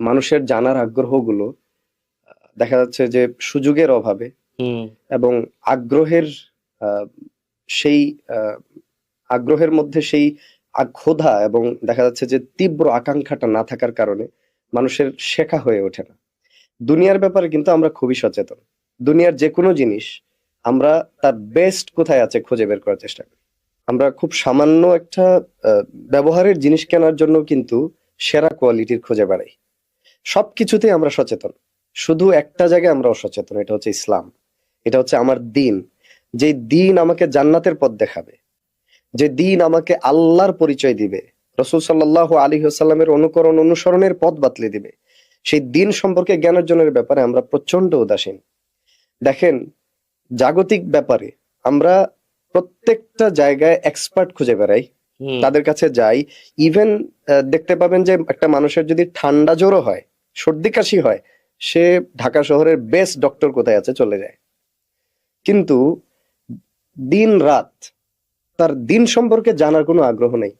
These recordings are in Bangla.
মানুষের জানার আগ্রহগুলো দেখা যাচ্ছে যে সুযোগের অভাবে এবং আগ্রহের আহ, সেই আগ্রহের মধ্যে সেই ক্ষুধা এবং দেখা যাচ্ছে যে তীব্র আকাঙ্ক্ষাটা না থাকার কারণে মানুষের শেখা হয়ে ওঠে না। দুনিয়ার ব্যাপারে কিন্তু আমরা খুবই সচেতন। দুনিয়ার যে কোনো জিনিস আমরা তার বেস্ট কোথায় আছে খুঁজে বের করার চেষ্টা করি। আমরা খুব সামান্য একটা আহ, ব্যবহারের জিনিস কেনার জন্য কিন্তু সেরা কোয়ালিটির খুঁজে বেড়াই। সবকিছুতেই আমরা সচেতন। শুধু একটা জায়গায় আমরা অসচেতন এটা হচ্ছে ইসলাম। এটা হচ্ছে আমার দিন। যে দিন আমাকে জান্নাতের পথ দেখাবে যে দিন আমাকে আল্লাহর পরিচয় দিবে রসুল সাল্লাহ আলী সাল্লামের অনুকরণ অনুসরণের পথ বাতলে দিবে সেই দিন সম্পর্কে জ্ঞান অর্জনের ব্যাপারে আমরা প্রচণ্ড উদাসীন। দেখেন জাগতিক ব্যাপারে আমরা প্রত্যেকটা জায়গায় এক্সপার্ট খুঁজে বেড়াই তাদের কাছে যাই। ইভেন দেখতে পাবেন যে একটা মানুষের যদি ঠান্ডা জ্বরও হয় সর্দি কাশি হয়, সে ঢাকা শহরের বেস্ট ডক্টর কোথায় আছে চলে যায়। কিন্তু দিন রাত তার দিন সম্পর্কে জানার কোনো আগ্রহ নেই।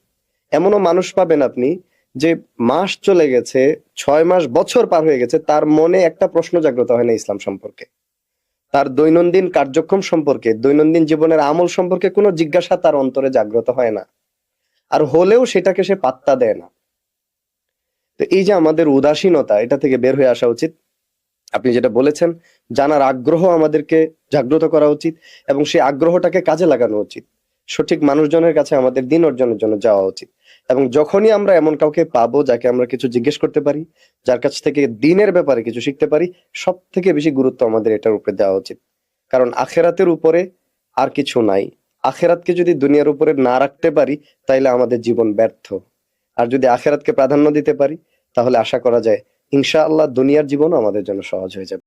এমনও মানুষ পাবেন আপনি যে মাস চলে গেছে, ছয় মাস বছর পার হয়ে গেছে, তার মনে একটা প্রশ্ন জাগ্রত হয় না ইসলাম সম্পর্কে। তার দৈনন্দিন কার্যক্রম সম্পর্কে, দৈনন্দিন জীবনের আমল সম্পর্কে কোনো জিজ্ঞাসা তার অন্তরে জাগ্রত হয় না। আর হলেও সেটাকে সে পাত্তা দেয় না। তো এই যে আমাদের উদাসীনতা, এটা থেকে বের হয়ে আসা উচিত। আপনি যেটা বলেছেন, জানার আগ্রহ আমাদেরকে জাগ্রত করা উচিত এবং সেই আগ্রহটাকে কাজে লাগানো উচিত। সঠিক মানুষজনের কাছে আমাদের দিন অর্জনের জন্য যাওয়া উচিত এবং যখনই আমরা এমন কাউকে পাবো যাকে আমরা কিছু জিজ্ঞেস করতে পারি, যার কাছ থেকে দিনের ব্যাপারে কিছু শিখতে পারি সব থেকে বেশি গুরুত্ব আমাদের এটার উপরে দেওয়া উচিত। কারণ আখেরাতের উপরে আর কিছু নাই। আখেরাতকে যদি দুনিয়ার উপরে না রাখতে পারি, তাইলে আমাদের জীবন ব্যর্থ। আর যদি আখেরাতকে প্রাধান্য দিতে পারি, তাহলে আশা করা যায় ইনশাআল্লাহ দুনিয়ার জীবনও আমাদের জন্য সহজ হয়ে যাবে।